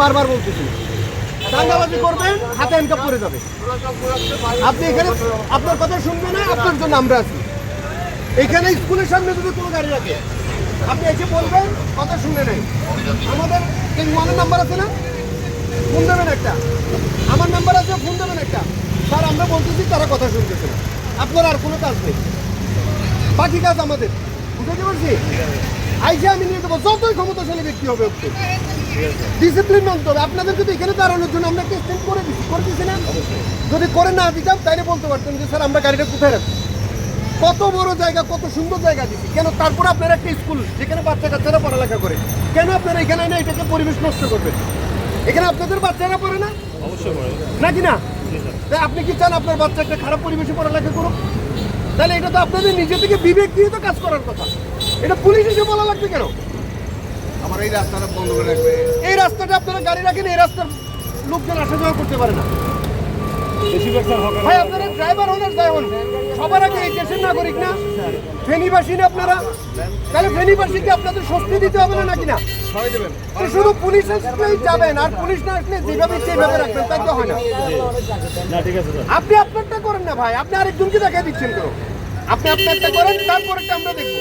বারবার বলতেছি। দাঙ্গাবাজি করবেন, হাতে হ্যান্ডকাপ করে যাবে। আপনি এখানে, আপনার কথা শুনবে না, আপনার জন্য আমরা আছি। এখানে স্কুলের সামনে যদি কোনো গাড়ি রাখে, আপনি এসে বলবেন, কথা শুনে নেই আমাদের এই ওয়ানের নাম্বার আছে না? ফোন দেবেন একটা। আমার নাম্বার আছে, ফোন দেবেন একটা। স্যার, আমরা বলতেছি, তারা কথা শুনতেছে না। আপনার আর কোনো কাজ নেই। বাকি কাজ আমাদের। বুঝতে পারছি? আইসে আমি নিয়ে দেবো যতই ক্ষমতাশালী ব্যক্তি হবে ওকে ডিসিপ্লিন মানতে হবে। আপনাদেরকে তো এখানে দাঁড়ানোর জন্য আমরা একটা স্ট্যান্ড করে দিচ্ছি করে দিচ্ছি না? যদি করে না দিতাম তাইলে বলতে পারতাম যে স্যার আমরা গাড়িটা কোথায় রাখছি কত বড় জায়গা কত সুন্দর জায়গা দিচ্ছি কেন? তারপরে আপনার একটা স্কুল যেখানে বাচ্চা কাচ্চারা পড়ালেখা করে। কেন আপনারা এখানে না এটাকে পরিবেশ নষ্ট করবেন? এখানে আপনাদের বাচ্চারা পড়ে না? নাকি না? তাই আপনি কি চান আপনার বাচ্চা একটা খারাপ পরিবেশে পড়ালেখা করুক? তাহলে এটা তো আপনাদের নিজে থেকে বিবেক দিয়ে তো কাজ করার কথা। এটা পুলিশ এসে বলা লাগবে কেন? আমার এই রাস্তাটা বন্ধ করে রাখবে। এই রাস্তাটা আপনারা গাড়ি রাখেন এই রাস্তার লোকজন আসা যাওয়া করতে পারে না। ভাই আপনারা ড্রাইভার হন আর যাই হন। সবার আগে এই দেশের নাগরিক না? ফেনীবাসী না আপনারা? তাহলে ফেনীবাসীকে আপনাদের স্বস্তি দিতে হবে না নাকি না? তো শুধু পুলিশ আসলেই যাবেন আর পুলিশ না আসলে যেভাবে সেইভাবে রাখবেন তাই তো হয় না? আপনি আপনারটা করেন না ভাই। আপনি আরেকজনকে দেখাই দিচ্ছেন কেন? আপনি আপনারটা করেন তারপরে আমরা দেখব।